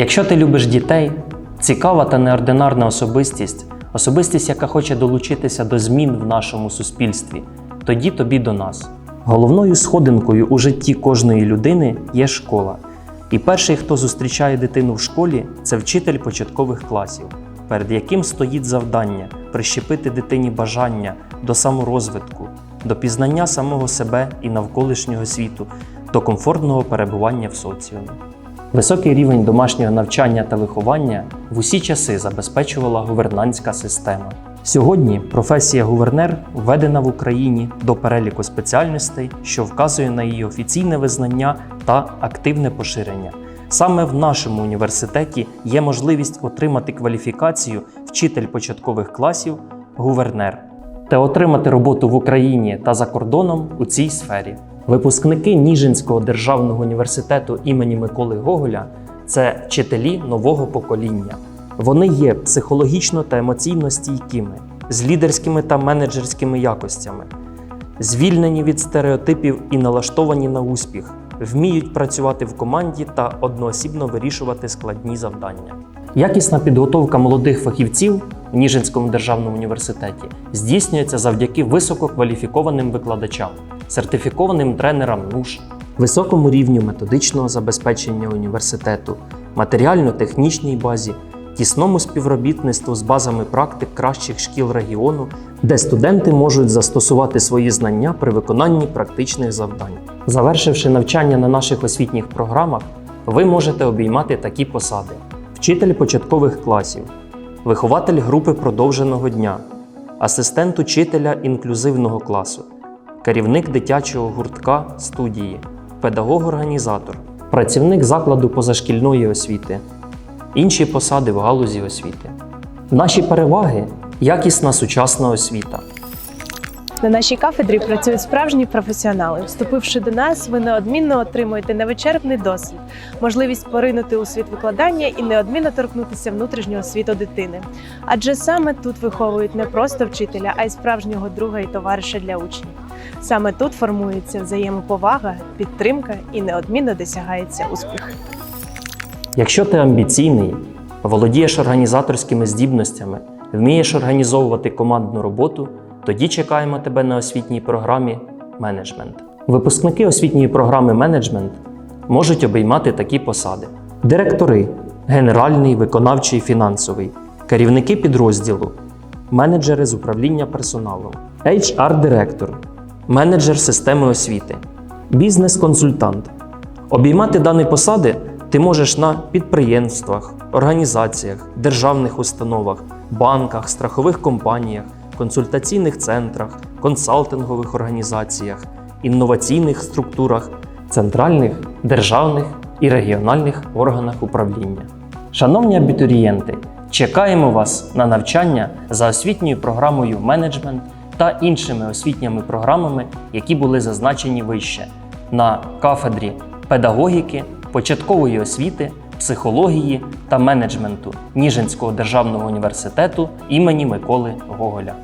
Якщо ти любиш дітей, цікава та неординарна особистість, особистість, яка хоче долучитися до змін в нашому суспільстві, тоді тобі до нас. Головною сходинкою у житті кожної людини є школа. І перший, хто зустрічає дитину в школі, це вчитель початкових класів, перед яким стоїть завдання прищепити дитині бажання до саморозвитку, до пізнання самого себе і навколишнього світу, до комфортного перебування в соціумі. Високий рівень домашнього навчання та виховання в усі часи забезпечувала гувернантська система. Сьогодні професія гувернер введена в Україні до переліку спеціальностей, що вказує на її офіційне визнання та активне поширення. Саме в нашому університеті є можливість отримати кваліфікацію вчитель початкових класів гувернер та отримати роботу в Україні та за кордоном у цій сфері. Випускники Ніжинського державного університету імені Миколи Гоголя це вчителі нового покоління. Вони є психологічно та емоційно стійкими, з лідерськими та менеджерськими якостями, звільнені від стереотипів і налаштовані на успіх, вміють працювати в команді та одноосібно вирішувати складні завдання. Якісна підготовка молодих фахівців в Ніжинському державному університеті здійснюється завдяки висококваліфікованим викладачам, сертифікованим тренерам НУШ, високому рівню методичного забезпечення університету, матеріально-технічній базі, тісному співробітництву з базами практик кращих шкіл регіону, де студенти можуть застосувати свої знання при виконанні практичних завдань. Завершивши навчання на наших освітніх програмах, ви можете обіймати такі посади: вчитель початкових класів, вихователь групи продовженого дня, асистент учителя інклюзивного класу, керівник дитячого гуртка студії, педагог-організатор, працівник закладу позашкільної освіти, інші посади в галузі освіти. Наші переваги якісна сучасна освіта. На нашій кафедрі працюють справжні професіонали. Вступивши до нас, ви неодмінно отримуєте невичерпний досвід, можливість поринути у світ викладання і неодмінно торкнутися внутрішнього світу дитини. Адже саме тут виховують не просто вчителя, а й справжнього друга і товариша для учнів. Саме тут формується взаємоповага, підтримка і неодмінно досягається успіх. Якщо ти амбіційний, володієш організаторськими здібностями, вмієш організовувати командну роботу, тоді чекаємо тебе на освітній програмі менеджмент. Випускники освітньої програми менеджмент можуть обіймати такі посади: директори, генеральний, виконавчий, фінансовий, керівники підрозділу, менеджери з управління персоналом, HR-директор, менеджер системи освіти, бізнес-консультант. Обіймати дані посади ти можеш на підприємствах, організаціях, державних установах, банках, страхових компаніях, консультаційних центрах, консалтингових організаціях, інноваційних структурах, центральних, державних і регіональних органах управління. Шановні абітурієнти, чекаємо вас на навчання за освітньою програмою менеджмент та іншими освітніми програмами, які були зазначені вище на кафедрі педагогіки, початкової освіти, психології та менеджменту Ніжинського державного університету імені Миколи Гоголя.